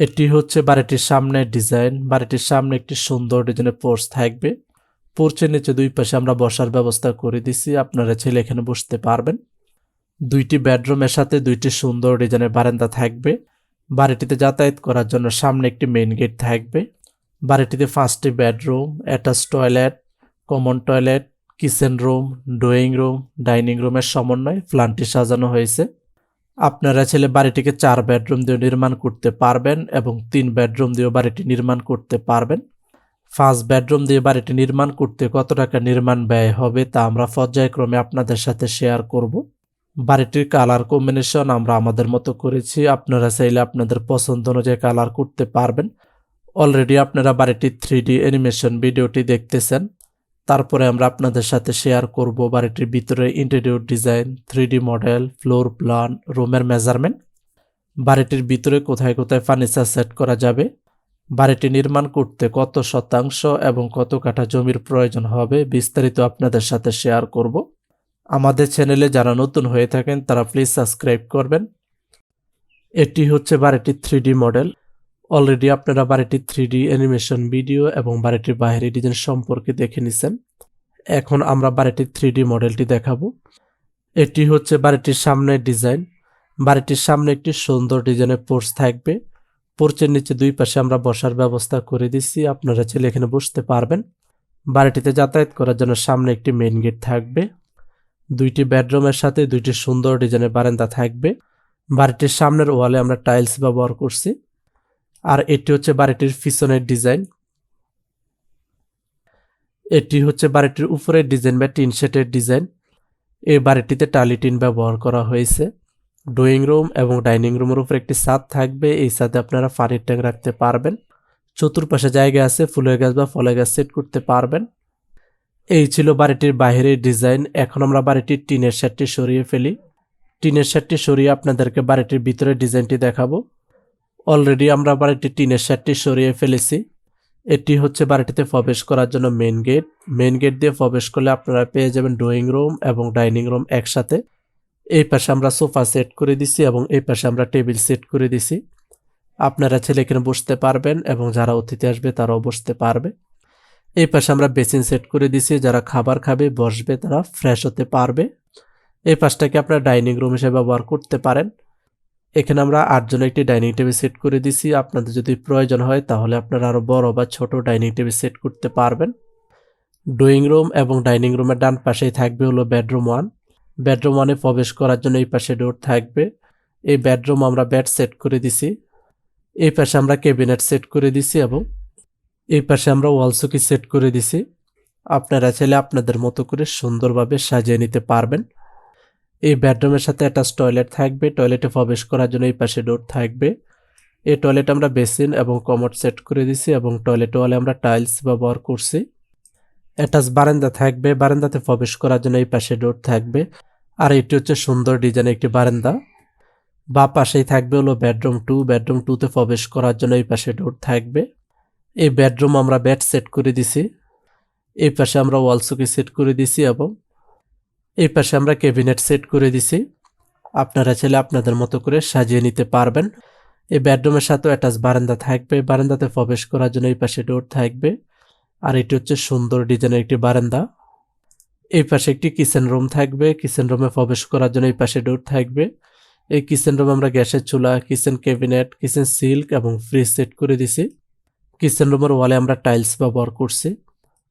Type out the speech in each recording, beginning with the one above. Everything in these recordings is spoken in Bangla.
এটি হচ্ছে বাড়িটির সামনে ডিজাইন। বাড়িটির সামনে একটি সুন্দর ডিজাইনের পোর্চ থাকবে। পোর্চের নিচে দুই পাশে আমরা বসার ব্যবস্থা করে দিছি। আপনারা ছেলে এখানে বসতে পারবেন। দুইটি বেডরুমের সাথে দুইটি সুন্দর ডিজাইনের বারান্দা থাকবে। বাড়িটিতে যাতায়াত করার জন্য সামনে একটি মেইন গেট থাকবে। বাড়িটিতে পাঁচটি bedroom, attach toilet, common toilet, kitchen room, drawing room, dining রুমের সমন্বয়ে প্ল্যানটি সাজানো হয়েছে। আপনারা ছেলে বাড়িটিকে চার বেডরুম দিয়ে নির্মাণ করতে পারবেন এবং তিন বেডরুম দিয়েও বাড়িটি নির্মাণ করতে পারবেন। ফার্স্ট বেডরুম দিয়ে বাড়িটি নির্মাণ করতে কত টাকা নির্মাণ ব্যয় হবে তা আমরা পর্যায়ক্রমে আপনাদের সাথে শেয়ার করব। বাড়িটির কালার কম্বিনেশন আমরা আমাদের মতো করেছি। আপনারা চাইলে আপনাদের পছন্দ অনুযায়ী কালার করতে পারবেন। অলরেডি আপনারা বাড়িটির থ্রি ডি অ্যানিমেশন ভিডিওটি দেখতেছেন। তারপরে আমরা আপনাদের সাথে শেয়ার করব বাড়িটির ভিতরে interior design three model floor plan রুমের মেজারমেন্ট বাড়িটির ভিতরে কোথায় কোথায় ফার্নিচার সেট করা যাবে? বাড়িটি নির্মাণ করতে কত শতাংশ এবং কত কাঠা জমির প্রয়োজন হবে বিস্তারিত আপনাদের সাথে শেয়ার করব। আমাদের চ্যানেলে যারা নতুন হয়ে থাকেন তারা প্লিজ সাবস্ক্রাইব করবেন। এটি হচ্ছে বাড়িটির থ্রি মডেল অলরেডি আপনারা বাড়িটির থ্রি ডি অ্যানিমেশন ভিডিও এবং বাড়িটির বাইরে ডিজাইন সম্পর্কে দেখে নিছেন। এখন আমরা বাড়িটির থ্রি ডি মডেলটি দেখাবো। এটি হচ্ছে বাড়িটির সামনের ডিজাইন বাড়িটির সামনে একটি সুন্দর ডিজাইনের পোর্চ থাকবে। পোর্চের নিচে দুই পাশে আমরা বসার ব্যবস্থা করে দিচ্ছি আপনারা ছেলে এখানে বসতে পারবেন। বাড়িটিতে যাতায়াত করার জন্য সামনে একটি মেইন গেট থাকবে। দুইটি বেডরুমের সাথে দুইটি সুন্দর ডিজাইনের বারান্দা থাকবে। বাড়িটির সামনের ওয়ালে আমরা টাইলস ব্যবহার করছি। আর এটি হচ্ছে বাড়িটির পিছনের ডিজাইন। এটি হচ্ছে বাড়িটির উপরের ডিজাইন বা টিন শেটের ডিজাইন। এই বাড়িটিতে টালি টিন ব্যবহার করা হয়েছে। ড্রয়িং রুম এবং ডাইনিং রুমের উপর একটি ছাদ থাকবে। এই ছাদে আপনারা পানির ট্যাঙ্ক রাখতে পারবেন। চতুর্পাশে জায়গা আছে, ফুলের গাছ বা ফলের গাছ সেট করতে পারবেন। এই ছিল বাড়িটির বাইরের ডিজাইন। এখন আমরা বাড়িটির টিনের শেডটি সরিয়ে ফেলি। টিনের শেডটি সরিয়ে আপনাদেরকে বাড়িটির ভিতরে ডিজাইনটি দেখাবো। অলরেডি আমরা বাড়িটির টিনের শেডটি সরিয়ে ফেলেছি। এটি হচ্ছে বাড়িটিতে প্রবেশ করার জন্য মেন গেট মেন গেট দিয়ে প্রবেশ করলে আপনারা পেয়ে যাবেন ড্রয়িং রুম এবং ডাইনিং রুম একসাথে। এই পাশে আমরা সোফা সেট করে দিছি এবং এই পাশে আমরা টেবিল সেট করে দিছি। আপনারা ছেলে এখানে বসতে পারবেন এবং যারা অতিথি আসবে তারাও বসতে পারবে। এই পাশে আমরা বেসিন সেট করে দিছি, যারা খাবার খাবে, বসবে, তারা ফ্রেশ হতে পারবে। এই পাশটাকে আপনারা ডাইনিং রুম হিসেবে ব্যবহার করতে পারেন। এখানে আমরা আটজনের একটি ডাইনিং টেবিল সেট করে দিছি। আপনাদের যদি প্রয়োজন হয়, তাহলে আপনারা আরও বড় বা ছোট ডাইনিং টেবিল সেট করতে পারবেন। ড্রয়িং রুম এবং ডাইনিং রুমের ডান পাশেই থাকবে হলো বেডরুম ওয়ান। বেডরুম ওয়ানে প্রবেশ করার জন্য এই পাশে ডোর থাকবে। এই বেডরুম আমরা বেড সেট করে দিছি। এই পাশে আমরা ক্যাবিনেট সেট করে দিছি এবং এই পাশে আমরা ওয়াল সুকি সেট করে দিছি। আপনারা চাইলে আপনাদের মতো করে সুন্দরভাবে সাজিয়ে নিতে পারবেন। এই বেডরুমের সাথে অ্যাটাচ টয়লেট থাকবে। টয়লেটে প্রবেশ করার জন্য এই পাশে ডোর থাকবে। এই টয়লেট আমরা বেসিন এবং কমোড সেট করে দিছি এবং টয়লেট ওয়ালে আমরা টাইলস ব্যবহার করছি। অ্যাটাচ বারান্দা থাকবে। বারান্দাতে প্রবেশ করার জন্য এই পাশে ডোর থাকবে। আর এটি হচ্ছে সুন্দর ডিজাইনের একটি বারান্দা। বা পাশেই থাকবে হলো বেডরুম টু। বেডরুম টুতে প্রবেশ করার জন্য এই পাশে ডোর থাকবে। এই বেডরুম আমরা বেড সেট করে দিছি। এই পাশে আমরা ওয়াল সুকি সেট করে দিছি এবং এই পাশে আমরা ক্যাবিনেট সেট করে দিছি। আপনারা চাইলে আপনাদের মতো করে সাজিয়ে নিতে পারবেন। এই বেডরুমের সাথেও অ্যাটাচ বারান্দা থাকবে। বারান্দাতে প্রবেশ করার জন্য এই পাশে ডোর থাকবে। আর এটি হচ্ছে সুন্দর ডিজাইনের একটি বারান্দা। এই পাশে একটি কিচেন রুম থাকবে। কিচেন রুমে প্রবেশ করার জন্য এই পাশে ডোর থাকবে। এই কিচেন রুমে আমরা গ্যাসের চুলা কিচেন ক্যাবিনেট কিচেন সিল্ক এবং ফ্রিজ সেট করে দিছি। কিচেন রুমের ওয়ালে আমরা টাইলস ব্যবহার করছি।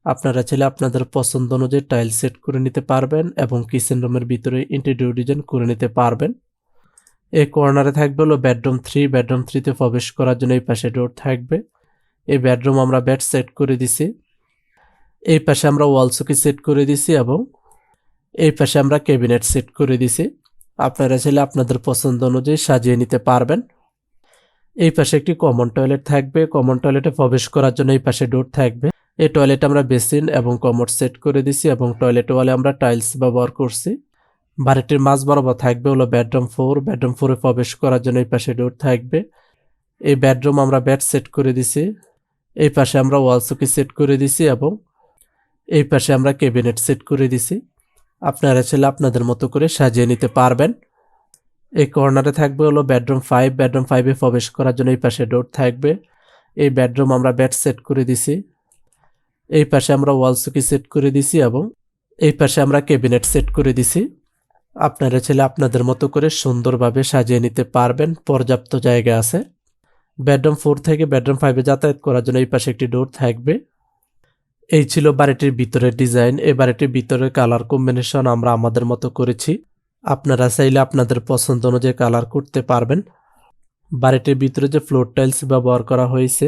আপনারা চাইলে আপনাদের পছন্দ অনুযায়ী টাইল সেট করে নিতে পারবেন এবং কিচেন রুমের ভিতরে ইন্টেরিয়র ডিজাইন করে নিতে পারবেন। এই কর্নারে থাকবে হলো বেডরুম থ্রি বেডরুম থ্রিতে প্রবেশ করার জন্য এই পাশে ডোর থাকবে। এই বেডরুম আমরা বেড সেট করে দিছি। এই পাশে আমরা ওয়াল সুকি সেট করে দিছি এবং এই পাশে আমরা ক্যাবিনেট সেট করে দিছি। আপনারা চাইলে আপনাদের পছন্দ অনুযায়ী সাজিয়ে নিতে পারবেন। এই পাশে একটি কমন টয়লেট থাকবে। কমন টয়লেটে প্রবেশ করার জন্য এই পাশে ডোর থাকবে। এই টয়লেট আমরা বেসিন এবং কমোড সেট করে দিছি এবং টয়লেট ওয়ালে আমরা টাইলস ব্যবহার করছি। বাড়িটির মাঝ বরাবর থাকবে হলো বেডরুম ফোর বেডরুম ফোরে প্রবেশ করার জন্য এই পাশে ডোর থাকবে। এই বেডরুম আমরা বেড সেট করে দিছি। এই পাশে আমরা ওয়াল চকি সেট করে দিছি এবং এই পাশে আমরা ক্যাবিনেট সেট করে দিছি। আপনারা ছেলে আপনাদের মতো করে সাজিয়ে নিতে পারবেন। এই কর্নারে থাকবে হলো বেডরুম ফাইভ বেডরুম ফাইভে প্রবেশ করার জন্য এই পাশে ডোর থাকবে। এই বেডরুম আমরা বেড সেট করে দিছি। এই পাশে আমরা ওয়াল চকি সেট করে দিছি এবং এই পাশে আমরা ক্যাবিনেট সেট করে দিছি। আপনারা ছেলে আপনাদের মতো করে সুন্দরভাবে সাজিয়ে নিতে পারবেন। পর্যাপ্ত জায়গা আছে। বেডরুম ফোর থেকে বেডরুম ফাইভে যাতায়াত করার জন্য এই পাশে একটি ডোর থাকবে। এই ছিল বাড়িটির ভিতরের ডিজাইন এই বাড়িটির ভিতরের কালার কম্বিনেশন আমরা আমাদের মতো করেছি। আপনারা চাইলে আপনাদের পছন্দ অনুযায়ী কালার করতে পারবেন। বাড়িটির ভিতরে যে ফ্লোর টাইলস ব্যবহার করা হয়েছে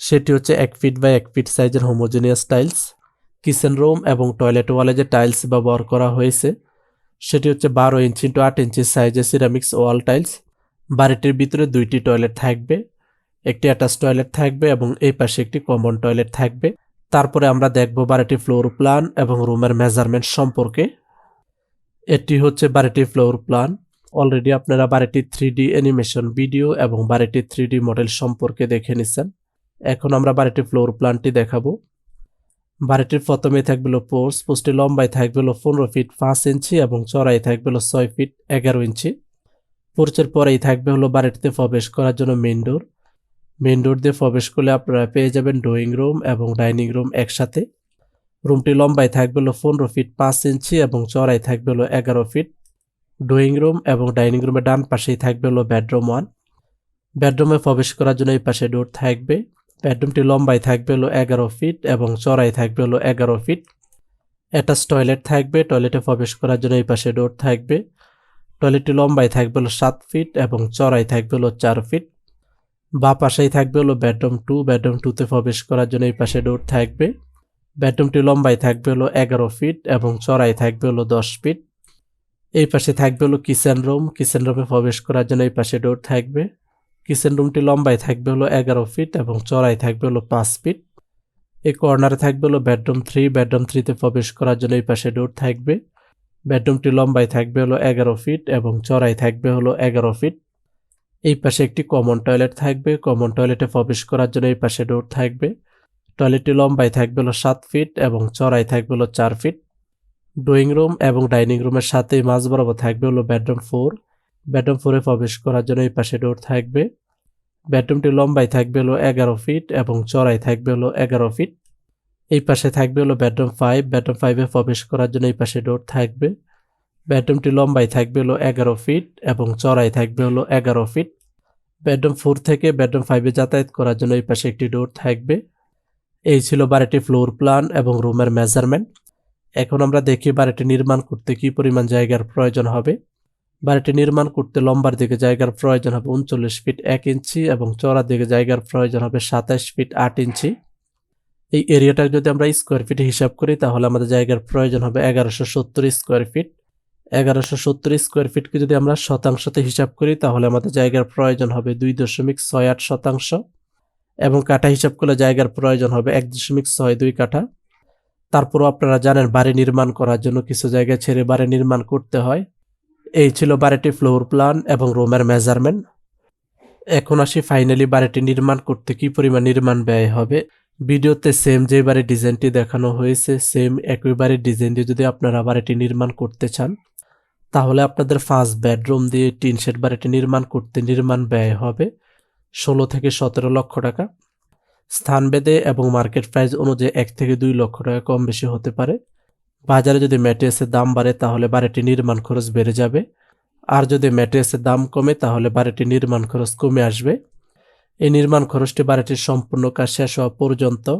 সেটি হচ্ছে এক ফিট বাই এক ফিট সাইজের হোমোজেনিয়াস টাইলস কিচেন রুম এবং টয়লেট ওয়ালে যে টাইলস ব্যবহার করা হয়েছে, সেটি হচ্ছে বারো ইঞ্চি টু আট ইঞ্চি সাইজের সিরামিক্স ওয়াল টাইলস বাড়িটির ভিতরে দুইটি টয়লেট থাকবে, একটি অ্যাটাচ টয়লেট থাকবে এবং এই পাশে একটি কমন টয়লেট থাকবে। তারপরে আমরা দেখব বাড়িটির ফ্লোর প্ল্যান এবং রুমের মেজারমেন্ট সম্পর্কে। এটি হচ্ছে বাড়িটির ফ্লোর প্ল্যান অলরেডি আপনারা বাড়িটির থ্রি ডি অ্যানিমেশন ভিডিও এবং বাড়িটির থ্রি ডি মডেল সম্পর্কে দেখে নিচ্ছেন এখন আমরা বাড়িটির ফ্লোর প্ল্যানটি দেখাবো। বাড়িটির প্রথমে থাকবে হলো পোস্ট পোস্টের লম্বায় থাকবে পনেরো ফিট পাঁচ ইঞ্চি এবং চড়াই থাকবে ছয় ফিট এগারো ইঞ্চি। পোর্চের পরেই থাকবে হলো বাড়িটিতে প্রবেশ করার জন্য মেন ডোর মেন ডোর দিয়ে প্রবেশ করলে আপনারা পেয়ে যাবেন ড্রয়িং রুম এবং ডাইনিং রুম একসাথে। রুমটি লম্বায় থাকবে হলো পনেরো ফিট পাঁচ ইঞ্চি এবং চড়াই থাকবে হলো এগারো ফিট ড্রয়িং রুম এবং ডাইনিং রুমের ডান পাশেই থাকবে হলো বেডরুম ওয়ান বেডরুমে প্রবেশ করার জন্য এই পাশে ডোর থাকবে। বেডরুমটি লম্বায় থাকবে হলো এগারো ফিট এবং চড়াই থাকবে হলো এগারো ফিট। অ্যাটাচ টয়লেট থাকবে, টয়লেটে প্রবেশ করার জন্য এই পাশে ডোর থাকবে। টয়লেটটি লম্বায় থাকবে হলো সাত ফিট এবং চড়াই থাকবে হলো চার ফিট। বা পাশেই থাকবে হলো বেডরুম টু, বেডরুম টুতে প্রবেশ করার জন্য এই পাশে ডোর থাকবে। বেডরুমটি লম্বায় থাকবে হলো এগারো ফিট এবং চড়াই থাকবে হলো দশ ফিট। এই পাশে থাকবে হলো কিচেন রুম, কিচেন রুমে প্রবেশ করার জন্য এই পাশে ডোর থাকবে। কিচেন রুমটি লম্বায় থাকবে হলো এগারো ফিট এবং চড়াই থাকবে হলো পাঁচ ফিট। এই কর্নারে থাকবে হলো বেডরুম থ্রি, বেডরুম থ্রিতে প্রবেশ করার জন্য এই পাশে ডোর থাকবে। বেডরুমটি লম্বায় থাকবে হলো এগারো ফিট এবং চড়াই থাকবে হলো এগারো ফিট। এই পাশে একটি কমন টয়লেট থাকবে, কমন টয়লেটে প্রবেশ করার জন্য এই পাশে ডোর থাকবে। টয়লেটটি লম্বায় থাকবে হলো সাত ফিট এবং চড়াই থাকবে হলো চার ফিট। ড্রয়িং রুম এবং ডাইনিং রুমের সাথেই মাঝ বরাবর থাকবে হলো বেডরুম ফোর। বেডরুম ফোরে প্রবেশ করার জন্য এই পাশে ডোর থাকবে। বেডরুমটি লম্বায় থাকবে হলো এগারো ফিট এবং চড়াই থাকবে হলো এগারো ফিট। এই পাশে থাকবে হলো বেডরুম ফাইভ। বেডরুম ফাইভে প্রবেশ করার জন্য এই পাশে ডোর থাকবে। বেডরুমটি লম্বায় থাকবে হলো এগারো ফিট এবং চড়াই থাকবে হলো এগারো ফিট। বেডরুম ফোর থেকে বেডরুম ফাইভে যাতায়াত করার জন্য এই পাশে একটি ডোর থাকবে। এই ছিল বাড়িটি ফ্লোর প্ল্যান এবং রুমের মেজারমেন্ট। এখন আমরা দেখি বাড়িটি নির্মাণ করতে কি পরিমাণ জায়গার প্রয়োজন হবে। বাড়িটি নির্মাণ করতে লম্বার দিকে জায়গার প্রয়োজন হবে উনচল্লিশ ফিট এক ইঞ্চি এবং চড়ার দিকে জায়গার প্রয়োজন হবে সাতাশ ফিট আট ইঞ্চি। এই এরিয়াটা যদি আমরা স্কোয়ার ফিটে হিসাব করি, তাহলে আমাদের জায়গার প্রয়োজন হবে এগারোশো সত্তর স্কোয়ার ফিট। এগারোশো সত্তর স্কোয়ার ফিটকে যদি আমরা শতাংশতে হিসাব করি, তাহলে আমাদের জায়গার প্রয়োজন হবে দুই দশমিক ছয় আট শতাংশ এবং কাঠা হিসাব করলে জায়গার প্রয়োজন হবে এক দশমিক ছয় দুই কাঠা। তারপরও আপনারা জানেন, বাড়ি নির্মাণ করার জন্য কিছু জায়গায় ছেড়ে বাড়ি নির্মাণ করতে হয়। এই ছিল বাড়িটি ফ্লোর প্ল্যান এবং রুমের মেজারমেন্ট এখন আসি ফাইনালি বাড়িটি নির্মাণ করতে কি পরিমাণ নির্মাণ ব্যয় হবে। ভিডিওতে সেম যে বাড়ির ডিজাইনটি দেখানো হয়েছে সেম একই বাড়ির ডিজাইন দিয়ে যদি আপনারা বাড়িটি নির্মাণ করতে চান, তাহলে আপনাদের ফার্স্ট বেডরুম দিয়ে টিন শেড বাড়িটি নির্মাণ করতে নির্মাণ ব্যয় হবে ষোলো থেকে সতেরো লক্ষ টাকা। স্থান স্থানভেদে এবং মার্কেট প্রাইস অনুযায়ী এক থেকে দুই লক্ষ টাকা কম বেশি হতে পারে। বাজারে যদি ম্যাটেরিয়ালসের দাম বাড়ে, তাহলে বাড়িটি নির্মাণ খরচ বেড়ে যাবে। আর যদি ম্যাটেরিয়ালসের দাম কমে, তাহলে বাড়িটি নির্মাণ খরচ কমে আসবে। এই নির্মাণ খরচটি বাড়িটির সম্পূর্ণ কাজ শেষ হওয়া পর্যন্ত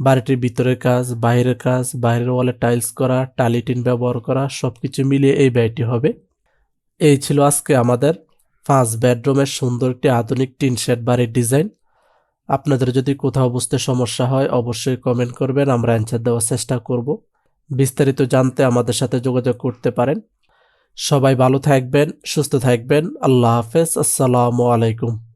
বাড়িটির ভিতরের কাজ, বাইরের কাজ, বাইরের ওয়ালে টাইলস করা টালিটিন ব্যবহার করা সব কিছু মিলিয়ে এই ব্যয়টি হবে। এই ছিল আজকে আমাদের পাঁচ বেডরুমের সুন্দর একটি আধুনিক টিন শেড বাড়ির ডিজাইন। আপনাদের যদি কোথাও বুঝতে সমস্যা হয়, অবশ্যই কমেন্ট করবেন, আমরা অ্যান্সার দেওয়ার চেষ্টা করব। বিস্তারিত জানতে আমাদের সাথে যোগাযোগ করতে পারেন। সবাই ভালো থাকবেন, সুস্থ থাকবেন। আল্লাহ হাফেজ। আসসালামু আলাইকুম।